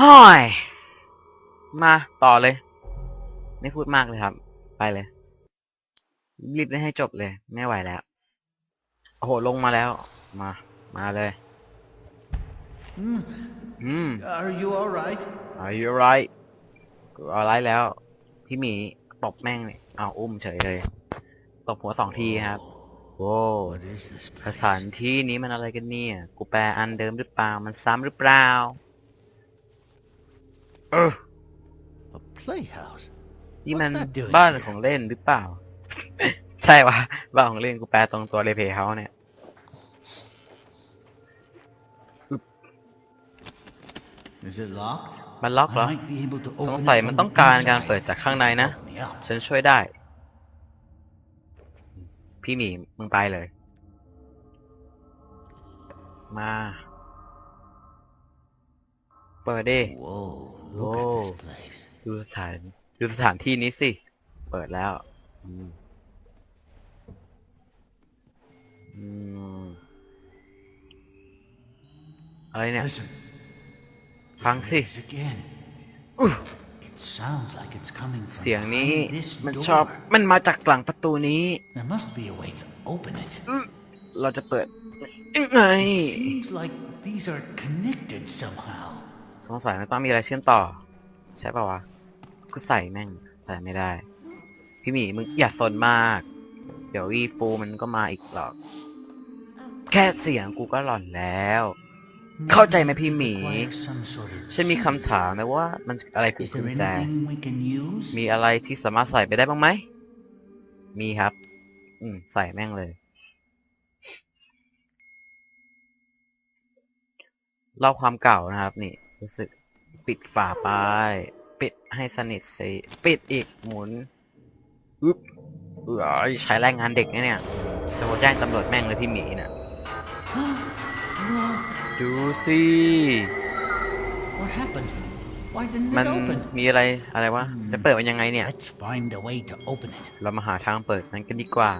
ห้อยมาต่อเลย ไม่พูดมากเลยครับ ไปเลย รีบได้ให้จบเลย ไม่ไหวแล้ว โอ้โห ลงมาแล้ว มา มาเลย Hmm, อืม Are you all right? Are you right กูเอาไรแล้ว พี่หมีตบแม่งเนี่ยเอาอุ้มเฉยเลย ตบหัวสองทีครับ โว้ What is this ส place? ถานที่นี้มันอะไรกันเนี่ย กูแปลอันเดิมหรือเปล่า มันซ้ำหรือเปล่า เออ A playhouse. นี่มัน What's that doing บ้าน here? ของเล่นหรือเปล่า ใช่วะบ้านของเล่นกูแปลตรงตัวเลยเพย์เฮาเนี่ย Is it locked? มันล็อกเหรอ I might be able to สง open สัย it มัน from ต้อง the การการ inside. เปิดจากข้างในนะ Help me out. ฉันช่วยได้ พี่หมีมึงไปเลย มา เปิดดิ Whoa, look at this Whoa. place. ดูสถานดูสถานที่นี้สิ เปิดแล้วอืมอืมอะไรเนี่ย Listen. ฟัง There สิ it is again. It sounds like it's coming เสียง from นี้ behind this มันชอบ door. มันมาจากหลังประตูนี้ There must be a way to open it. เราจะเปิดยังไง It seems like these are connected somehow. สงสัยมันต้องมีอะไรเชื่อมต่อ ใช่ป่าวะกูใส่แม่งใส่ไม่ได้ พี่หมีมึงอย่าสนมาก เดี๋ยววีฟูมันก็มาอีกหรอก แค่เสียงกูก็หลอนแล้ว เข้าใจไหมพี่หมี ฉันมีคำถามนะว่า มันอะไรคือกุญแจ มีอะไรที่สามารถใส่ไปได้บ้างไหม มีครับ อืม ใส่แม่งเลยเล่าความเก่านะครับนี่ รู้สึกปิดฝาไป ปิดให้สนิทสิปิดอีกหมุนอึ๊บเออใช้แรงงานเด็กนะเนี่ยจะโทรแจ้งตำรวจแม่งเลยพี่หมีน่ะ Look, ดูสิ what happened? Why didn't มัน it open? มีอะไรอะไรวะจะเปิดมันยังไงเนี่ย Let's find a way to open it. เรามาหาทางเปิดนั้นกันดีกว่า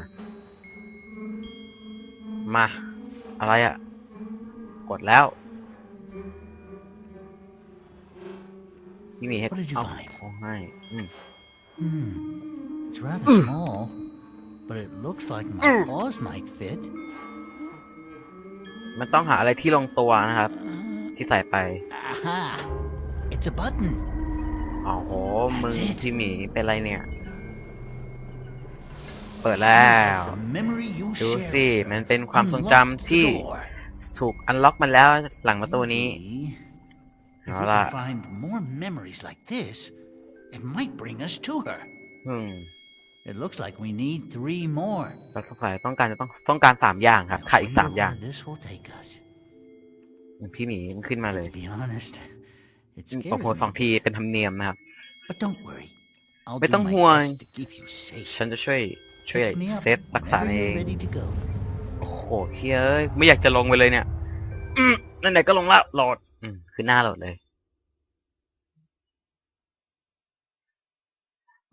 มา อะไรอะ่ะ กดแล้ว นี่มีให้ What did you เอา find? เอาให้อืม Hmm. It's rather small, but it looks like my paws might fit. มันต้องหาอะไรที่ลงตัวนะครับ ที่ใส่ไป Aha! It's a button. อ๋อโห มึง That's it ที่หมีเป็นไรเนี่ย เปิดแล้ว The memory you ดู share สิมันเป็นความทรง unlocked จำที่ the door. ถูกอันล็อกมันแล้วหลังประตูนี้ Maybe If we Voilà. can find more memories like this, it might bring us to her. อืม It looks like we need three more. เราสงสัยต้องการจะต้องต้องการสามอย่างครับ I ขาดอีก wonder สามอย่าง where this will take us. พี่หมีมันขึ้นมาเลย To be honest, it ตบ scares หัวสอง me. ทีเป็นธรรมเนียมนะครับ But don't worry. I'll ไม่ do ต้อง my ห่วง best to keep you safe. ฉันจะช่วยช่วย Pick me up เซฟรักษา whenever เอ you're ง ready to go. โอ้โหเฮ้ย ไม่อยากจะลงไปเลยเนี่ยอืมนั่นไหนก็ลงแล้วโหลด อืมคือหน้าโหลดเลย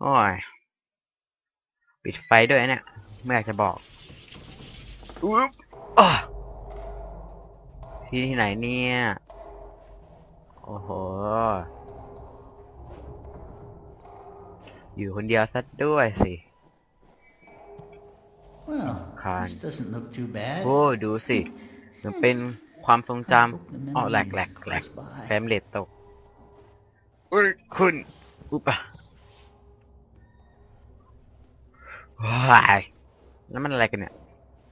โอ้ย ปิดไฟด้วยเนี่ย ไม่อยากจะบอกอุ๊บอ้อที่ที่ไหนเนี่ย โอ้โห อยู่คนเดียวซะด้วยสิ Well, Kind. this doesn't look too bad. โอ้ดูสิมันเป็น ความทรงจำอ๋อแหลกแหลกแหลกแฟมเลตตกอุ้ยคุณอุ๊บอะว้ายแล้วมันอะไรกันเนี่ย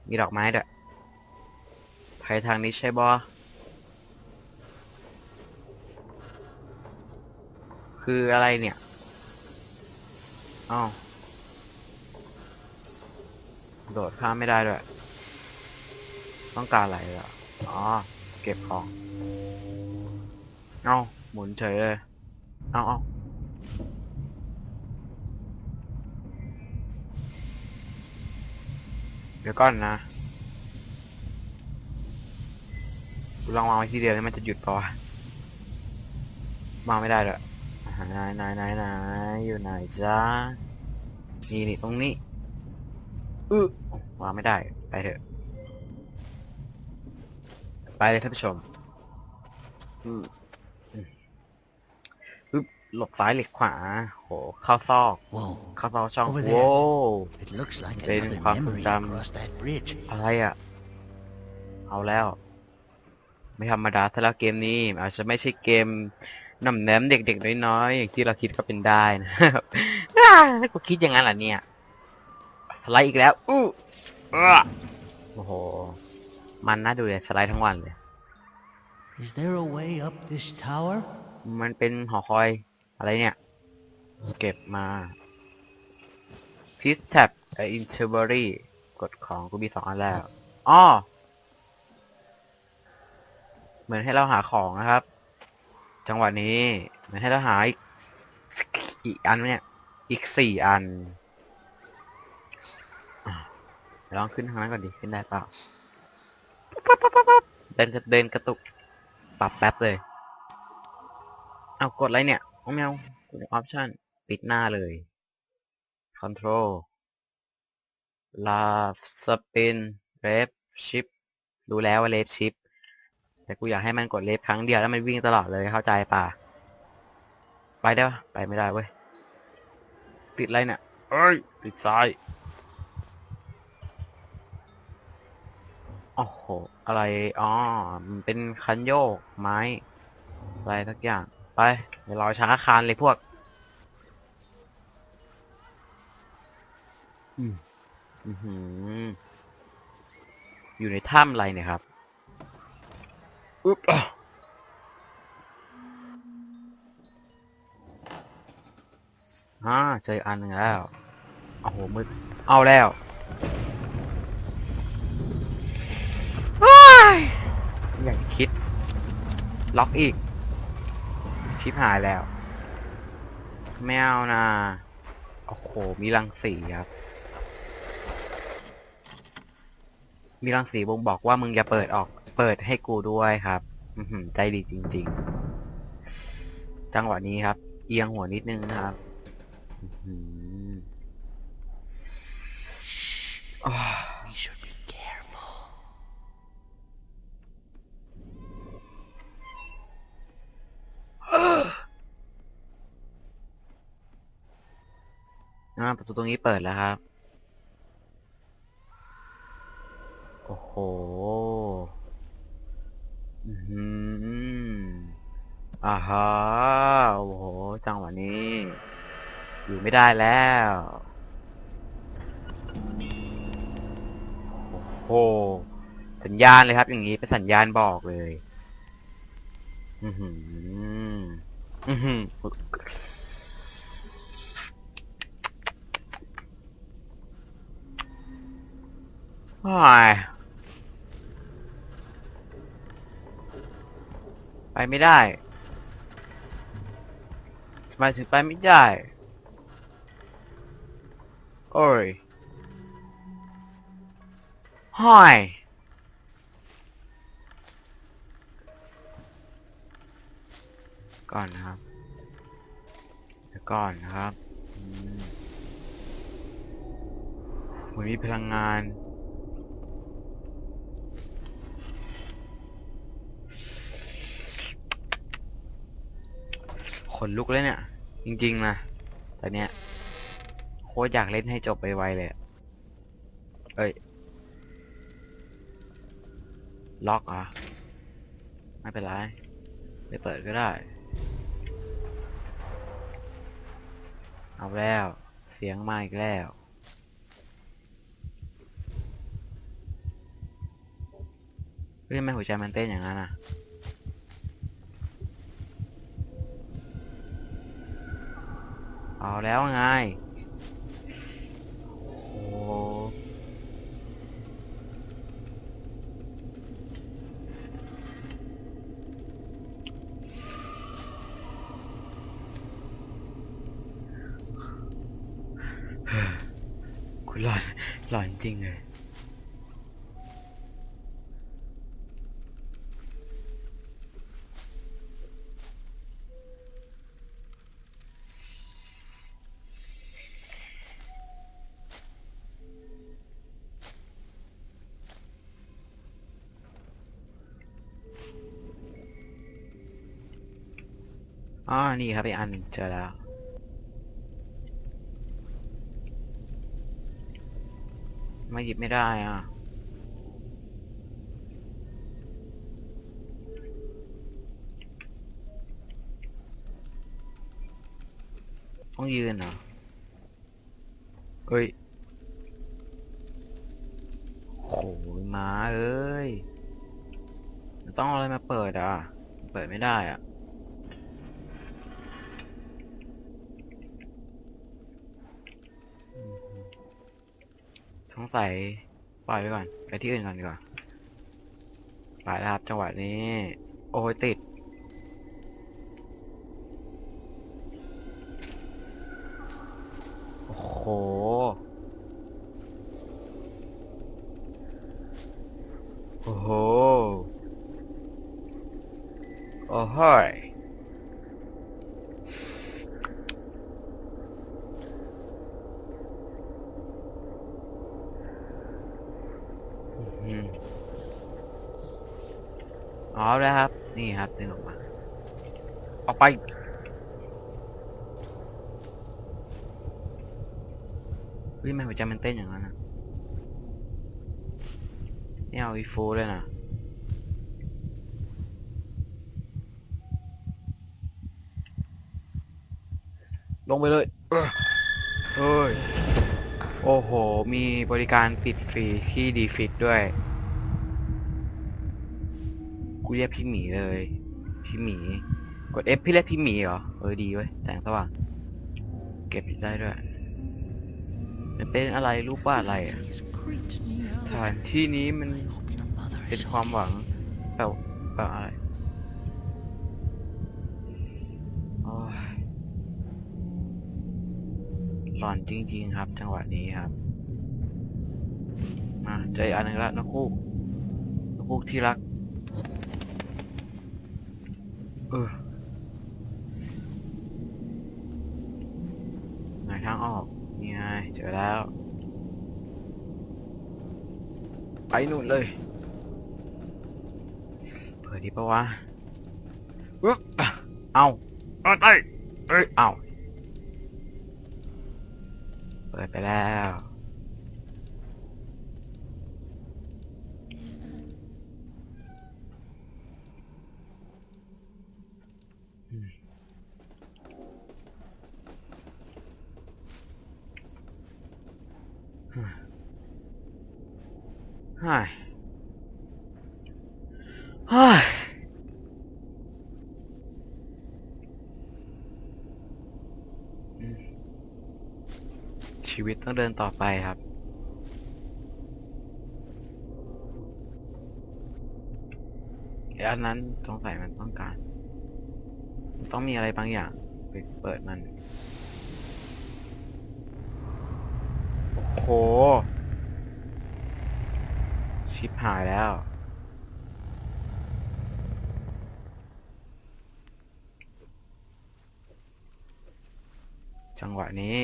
มีดอกไม้ด้วยไปทางนี้ใช่บอคืออะไรเนี่ยอ้าวโดดข้ามไม่ได้ด้วย ต้องการอะไรอะ อ๋อ เก็บของ เอาหมุนเฉยเลย เอาเอาเดี๋ยวก่อนนะลองวางไว้ที่เดียวนี่มันจะหยุดปะวะวางไม่ได้เลยไหนไหนไหนไหนอยู่ไหนจ้านี่นี่ตรงนี้อึวางไม่ได้ ไปเถอะ ไปเลยท่านผู้ชมอืมอืมหลบซ้ายหลีกขวา โห เข้าซอก Whoa. เข้าซอกช่อง Over there. โว้ It looks like Bên another khoa memory phương Trâm. across that bridge. อะไรอะ เอาแล้ว ไม่ธรรมดาถ้าแล้วเกมนี้ อาจจะไม่ใช่เกมน้ำแหนมเด็กๆน้อยๆอย่างที่เราคิดก็เป็นได้นะครับอ่ากูคิดอย่างนั้นเหรอเนี่ย สไลด์อีกแล้ว อู้อ้อโอ้โห มันน่าดูเลยสไลด์ทั้งวันเลย Is there a way up this tower? มันเป็นหอคอยอะไรเนี่ย เก็บมา Peace Tab ไอ Interbury กดของกูมีสองอันแล้วอ้อเหมือนให้เราหาของนะครับ จังหวะนี้ เหมือนให้เราหาอีกกี่อันวะเนี่ย อีกสี่อันอะเดี๋ยวลองขึ้นทางนั้นก่อนดิ ขึ้นได้เปล่าปั๊บปั๊บปั๊บปั๊บ เดินเดินกระตุก ปรับแป๊บเลย เอากดอะไรเนี่ยเอาแมวกดออปชั่นปิดหน้าเลย Control ลาสปินเรฟชิปรู้แล้วว่าเลฟชิปแต่กูอยากให้มันกดเลฟครั้งเดียวแล้วมันวิ่งตลอดเลยเข้าใจป่ะ ไปได้ปะไปไม่ได้เว้ย ติดอะไรเนี่ยเอ้ย ติดซ้าย โอ้โห อะไร อ๋อ มันเป็นคันโยก ไม้ อะไรทักอย่าง ไป เดี๋ยวรอช้าคานเลยพวก อืมอือหืออยู่ในถ้ำอะไรเนี่ยครับอุ๊บอะอ่าเจออันหนึ่งแล้ว โอ้โหมืดเอาแล้วว้ายไม่อยากจะ คิด ล็อกอีก ชิบหายแล้ว ไม่เอานะโอ้โห มีรังสีครับ มีรังสีบ่งบอกว่ามึงอย่าเปิดออก เปิดให้กูด้วยครับอืใจดีจริง ๆ จังหวะนี้ครับ เอียงหัวนิดนึงนะครับ อ่าประตูตรงนี้เปิดแล้วครับ โอ้โห อืออ่าฮะโอ้โห จังหวะนี้ อยู่ไม่ได้แล้ว โอ้โห สัญญาณเลยครับ อย่างนี้เป็นสัญญาณบอกเลย อือหืออือหือ โอ้ย ไปไม่ได้ทำไมถึงไปไม่ได้ โอ้ยห้อยก่อนนะครับก่อนนะครับมเหมือนมีพลังงาน ขนลุกเลยเนี่ย จริง ๆ นะแต่เนี้ยโคตรอยากเล่นให้จบไปไวเลยอะเอ้ย ล็อกเหรอ ไม่เป็นไร ไปเปิดก็ได้ เอาแล้ว เสียงมาอีกแล้ว เฮ้ยทำไมหัวใจมันเต้นอย่างนั้นอะ เอาแล้วไง โอ้โหคุณหลอนหลอนจริงเลย นี่ครับอีกอันเจอแล้วไม่หยิบไม่ได้อะต้องยืนเหรอเฮ้ยโหยม้าเอ้ย ต้องอะไรมาเปิดอะ เปิดไม่ได้อะ สงสัยปล่อยไปก่อน ไปที่อื่นก่อนดีกว่าไปแล้วครับจังหวะนี้ โอ้ยติด โอ้โห โอ้โห โอ้โหยอืม อ๋อแล้วครับ นี่ครับดึงออกมา ออกไป เฮ้ยไมหัวใจมันเต้นอย่างนั้นนะนี่เอาอีโฟูเลยนะลงไปเลยเอ้อเฮ้ย โอ้โห มีบริการปิดฟรีที่ดีฟิตด้วย เรียกพี่หมีเลย พี่หมี กด F พี่เรียกพี่หมีเหรอ เออดีเว้ยแสงสว่าง เก็บได้ด้วย มันเป็นอะไรรูปวาอะไรอะสถานที่นี้มันเป็นความหวังแปลแปลอะไรหลอนจริง ๆ ครับ จังหวะนี้ครับ มาเจออันหนึ่งละนกฮูกนกฮูกที่รัก เออไหนทางออกนี่ไงเจอแล้ว ไปนู่นเลย เปิดดีปะวะอึ๊บอะเอาเปิดไปเอ้ยเอาเปิดไปแล้ว ฮ้ยเฮ้ยชีวิตต้องเดินต่อไปครับไอ้อันนั้นสงสัยมันต้องการ ต้องมีอะไรบางอย่างไปเปิดมัน โอ้โห ชิปหายแล้ว จังหวะนี้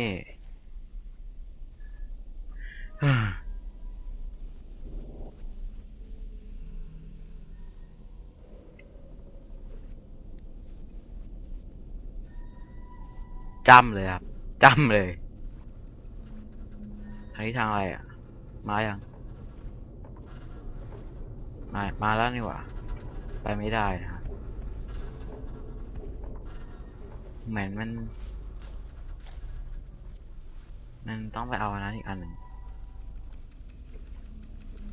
จำเลยครับจำเลยทางนี้ทางอะไรอะ มายัง มามาแล้วนี่หว่า ไปไม่ได้นะเหมือนมัน มันต้องไปเอาอันนั้นอีกอันหนึ่ง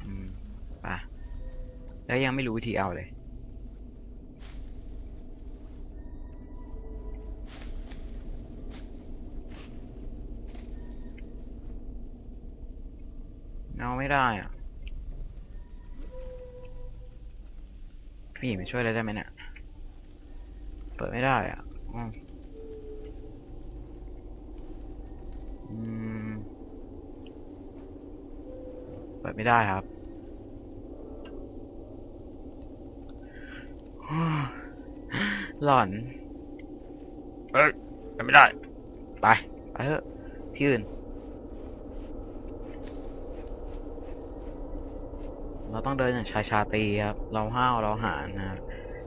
อืมไปแล้วยังไม่รู้วิธีเอาเลยเอาไม่ได้อะ พี่มาช่วยอะไรได้ไหมเนี่ย เปิดไม่ได้อะอืมอืมเปิดไม่ได้ครับหลอน เอ้ยเปิดไม่ได้ ไป ไปเถอะที่อื่น เรา ต้องเดินอย่างชายชาตีครับ เราห้าวเราหาญนะครับ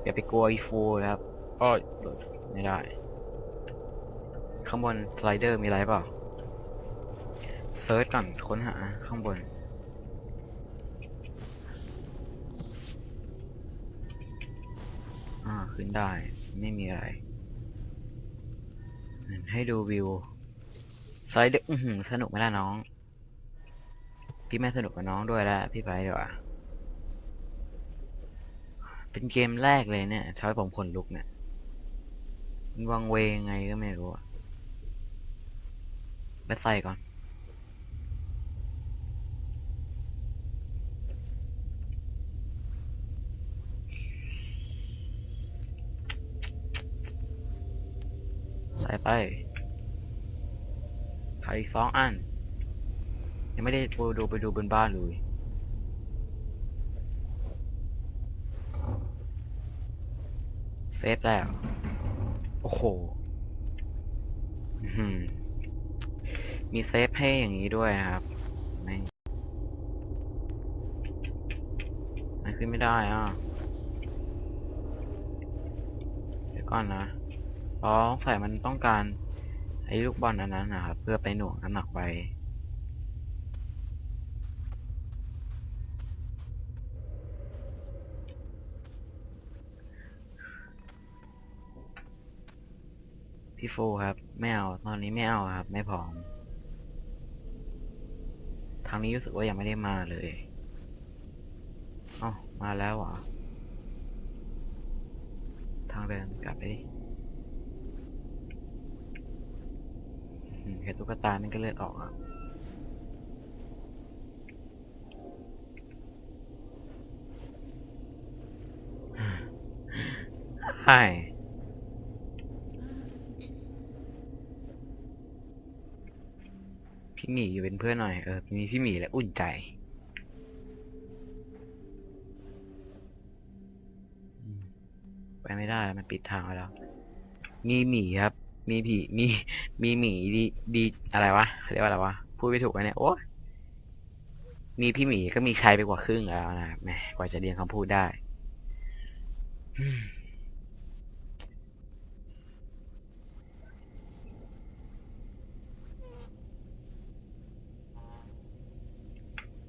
อย่าไปกลัวอีฟูครับอ้อยไม่ได้ ข้างบนสไลเดอร์มีอะไรเปล่าเซิร์ชก่อนค้นหาข้างบน อ่าขึ้นได้ไม่มีอะไร ให้ดูวิวสไลเดอร์สนุกไหมล่ะน้อง พี่ไม่สนุกกับน้องด้วยแล้วพี่ไปดีกว่า เป็นเกมแรกเลยเนี่ยทำให้ผมขนลุกเนี่ยมันวังเวงไงก็ไม่รู้อะไปใส่ก่อน ใส่ไปขายอีกสองอัน ยังไม่ได้ไปดูไปดูบนบ้านเลย เซฟแล้ว โอ้โหมีเซฟให้อย่างนี้ด้วยนะครับแม่มันขึ้นไม่ได้อะเดี๋ยวก่อนนะอ๋อใส่มันต้องการไอ้ลูกบอลอันนั้นนะครับ เพื่อไปหน่วงน้ำหนักไป พี่โฟครับ ไม่เอา ตอนนี้ไม่เอาครับ ไม่พร้อม ทางนี้รู้สึกว่ายังไม่ได้มาเลยอ๋อมาแล้วเหรอ ทางเดินกลับไปดิเห็นตุ๊กตามันก็เลือดออกอะใช่ พี่หมีอยู่เป็นเพื่อนหน่อยเออมีพี่หมีแล้วอุ่นใจไปไม่ได้แล้วมันปิดทางไว้แล้ว มีหมีครับ มีผีมีมีหมีดีดีอะไรวะเรียกว่าอะไรวะพูดไม่ถูกเลยเนี่ยโอ้มีพี่หมีก็มีชัยไปกว่าครึ่งแล้วนะครับแหมกว่าจะเรียงคำพูดได้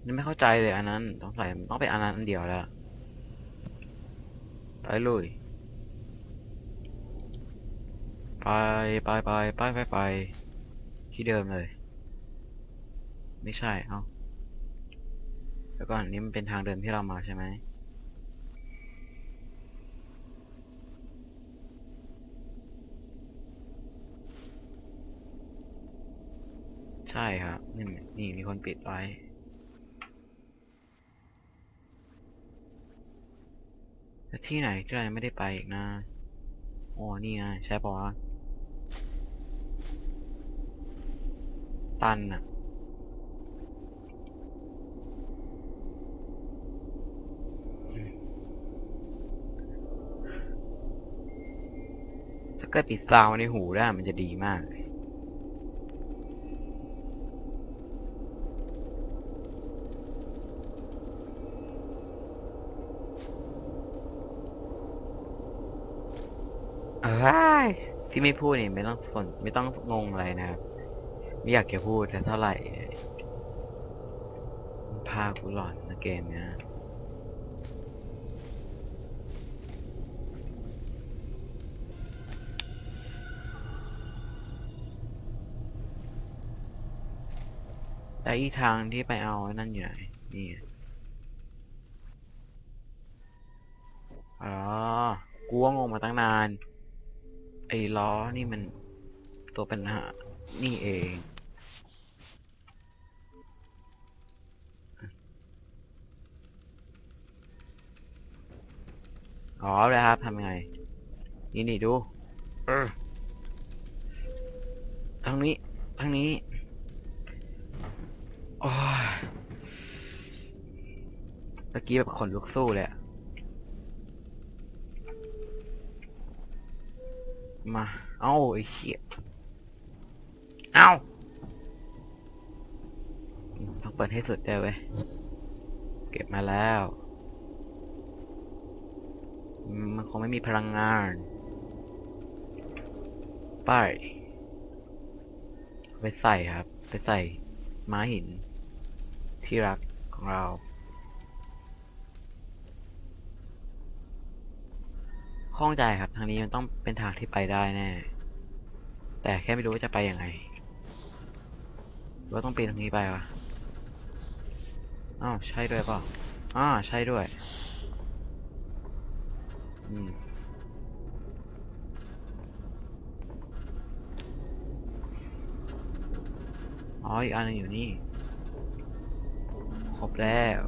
ยังไม่เข้าใจเลยอันนั้นต้องใส่ต้องเป็นอันนั้นอันเดียวแล้วไปเลยไปไปไปไปไปไปที่เดิมเลย ไม่ใช่เอ้าแล้วก่อนนี้มันเป็นทางเดิมที่เรามาใช่ไหมใช่ครับนี่นี่มีคนปิดไว้ แต่ที่ไหนที่เรายังไม่ได้ไปอีกนะโอ้นี่ไงใช่ปะวะตันอะถ้าเกิดปิดซาวในหูได้มันจะดีมากเลย ที่ไม่พูดนี่ไม่ต้องสนไม่ต้องงงอะไรนะครับ ไม่อยากจะพูดแต่เท่าไหร่พากูหลอนนะเกมเนี้ยแต่อีทางที่ไปเอาไอ้นั่นอยู่ไหน นี่อ๋อกูว่างงมาตั้งนาน ไอ้ล้อนี่มันตัวปัญหา นี่เอง อ๋อเลยครับทำยังไง นี่นี่ดูทางนี้ทางนี้โอ้ยตะกี้แบบขนลุกสู้เลยอะ มา เอ้าไอ้เหี้ยเอ้าต้องเปิดให้สุดด้เว้ย เก็บมาแล้วมมันคงไม่มีพลังงาน ไปไปใส่ครับ ไปใส่ม้าหินที่รักของเรา ข้องใจครับ ทางนี้มันต้องเป็นทางที่ไปได้แน่ แต่แค่ไม่รู้ว่าจะไปยังไงหรือว่าต้องปีนทางนี้ไปวะอ้าวใช่ด้วยเปล่าอ่าใช่ด้วย อืมอ๋ออีกอันนึงอยู่นี่ ครบแล้ว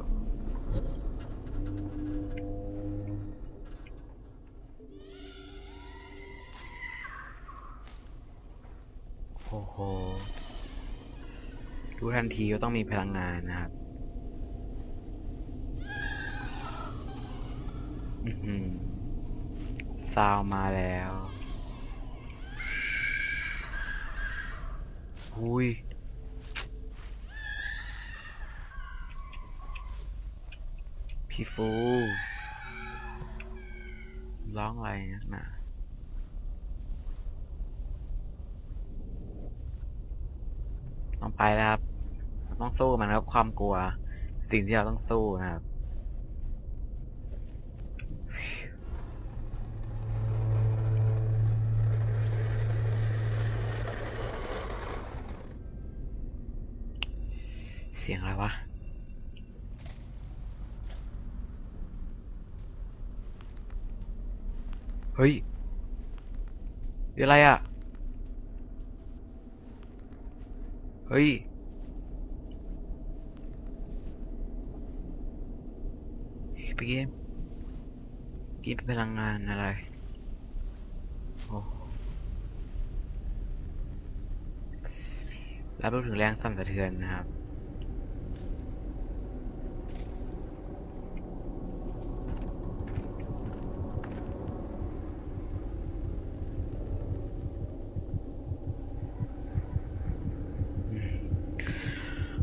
อ้โหดูทันทีก็ต้องมีพลังงานนะครับ อือหือซาวมาแล้วหุยพี่ฟูร้องอะไรนักหนาต้อง ไปแล้วครับต้องสู้มันครับความกลัว สิ่งที่เราต้องสู้นะครับเสียงอะไรวะเฮ้ยเดี๋ยวอะไรอะ เฮ้ย ไปเกมเกมเป็นพลังงานอะไร โอ้รับรู้ถึงแรงสั่นสะเทือนนะครับ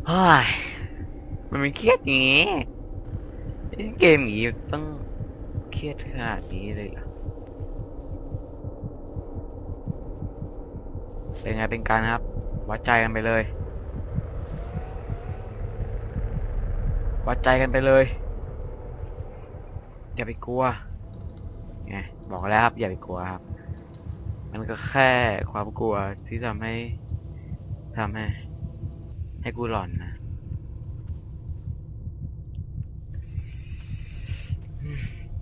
เฮ้ยมันเป็นเครียดอย่างงี้เล่นเกมอย่างงี้ต้องเครียดขนาดนี้เลยเหรอเป็นไงเป็นการครับวัดใจกันไปเลยวัดใจกันไปเลยอย่าไปกลัวไงบอกแล้วครับอย่าไปกลัวครับ มันก็แค่ความกลัวที่ทำให้ทำให้ ให้กูหลอนนะ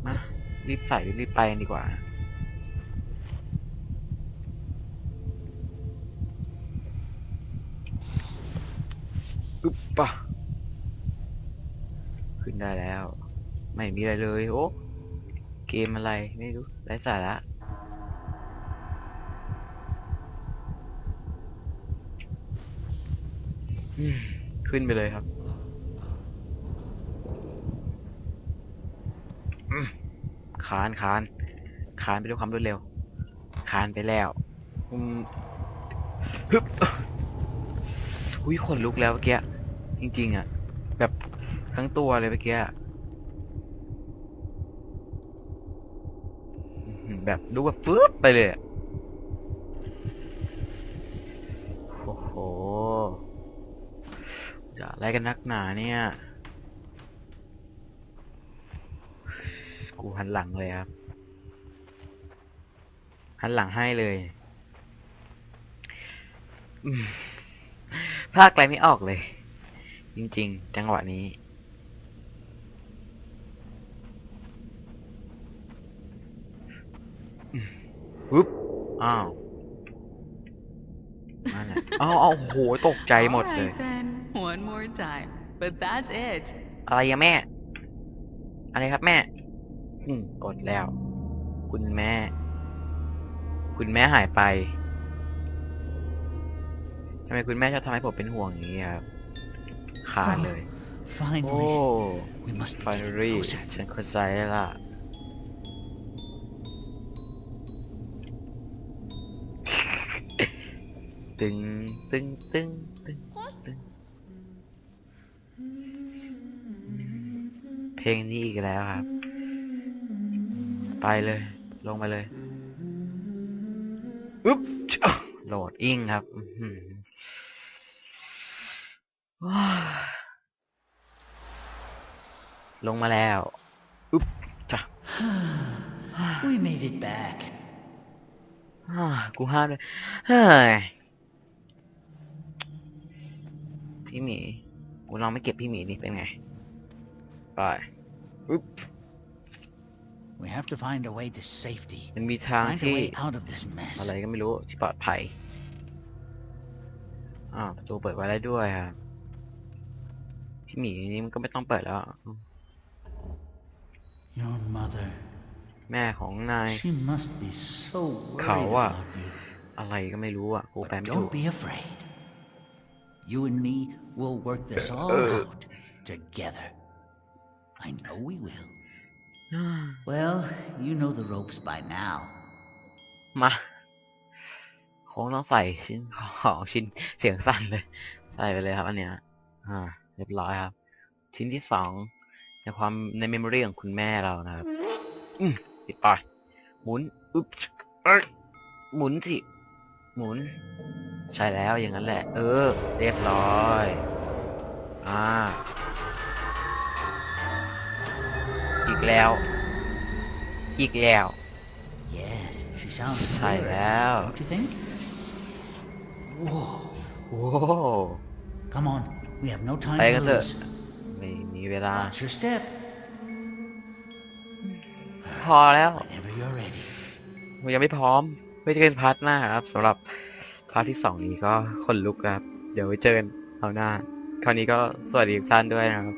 มารีบใส่รีบไปดีกว่าอึ๊บปะขึ้นได้แล้ว ไม่มีอะไรเลย โอ้ เกมอะไร ไม่รู้ไร้สาระอืม ขึ้นไปเลยครับคานคานคานไปด้วยความรวดเร็วคานไปแล้วอืมฮึบอุ้ยขนลุกแล้วเมื่อกี้จริง ๆ อะ แบบทั้งตัวเลยเมื่อกี้แบบลุกแบบฟึบไปเลยอะโอ้โห จะอะไรกันนักหนาเนี่ย กูหันหลังเลยครับ หันหลังให้เลยภาคอะไรไม่ออกเลย จริง ๆ จังหวะนี้ฮึบ อ้าว นั่นแหละอ้าวอ้าวโอ้โหตกใจหมดเลย Alright then, one more time. But that's it. อะไรอะแม่ อะไรครับแม่ อืมกดแล้ว คุณแม่ คุณแม่หายไปทำไมคุณแม่ชอบทำให้ผมเป็นห่วงอย่างนี้ครับขาดเลย โอ้ Finally, we must be getting finally closer. ฉันเข้าใจแล้วล่ะ ตึงตึงตึงตึงตึงเพลงนี้อีกแล้วครับ ไปเลย ลงมาเลยอุ๊บจ๊ะโหลดอิงครับอื้อหือว้าวลงมาแล้วอุ๊บจ้ะ We made it back. อ่ากูห้ามเลยเฮ้ย พี่หมีกูลองไม่เก็บพี่หมีนี่เป็นไงไปอุ๊บ We have to find a way to safety. มันมีทาง Find a ที่ way out of this mess. อะไรก็ไม่รู้ที่ปลอดภัยอ้าวประตูเปิดไว้ได้ด้วยครับพี่หมีนี่มันก็ไม่ต้องเปิดแล้ว Your mother. แม่ของนาย She must be so worried Khẩu à? about you. อะไรก็ไม่รู้อะกูแปล But ไม่ถูก don't be afraid. You and me will work this all out together. I know we will. Well, you know the ropes by now. มาคงต้องใส่ชิ้นของชิ้นเสียงสั้นเลย ใส่ไปเลยครับอันเนี้ยอ่าเรียบร้อยครับ ชิ้นที่สองในความในเมมโมรีของคุณแม่เรานะครับ อืมติดไปหมุน อึ๊บเอ้ยหมุนสิ หมุน ใช่แล้วอย่างนั้นแหละ เออ เรียบร้อย อ่า อีกแล้ว อีกแล้ว Yes, she sounds ใช่ clearer, แล้ว don't you think? Whoa. โอ้ Come on, we have no time ไป to กันเถอะ lose. ไม่มีเวลา Watch your step พอแล้ว whenever you're ready. ผมยังไม่พร้อมไม่จะเป็นพาร์ทหน้าครับสำหรับ คราวที่สองนี้ก็คนลุกครับ เดี๋ยวไว้เจอกันคราวหน้า คราวนี้ก็สวัสดีทุกท่านด้วยนะครับ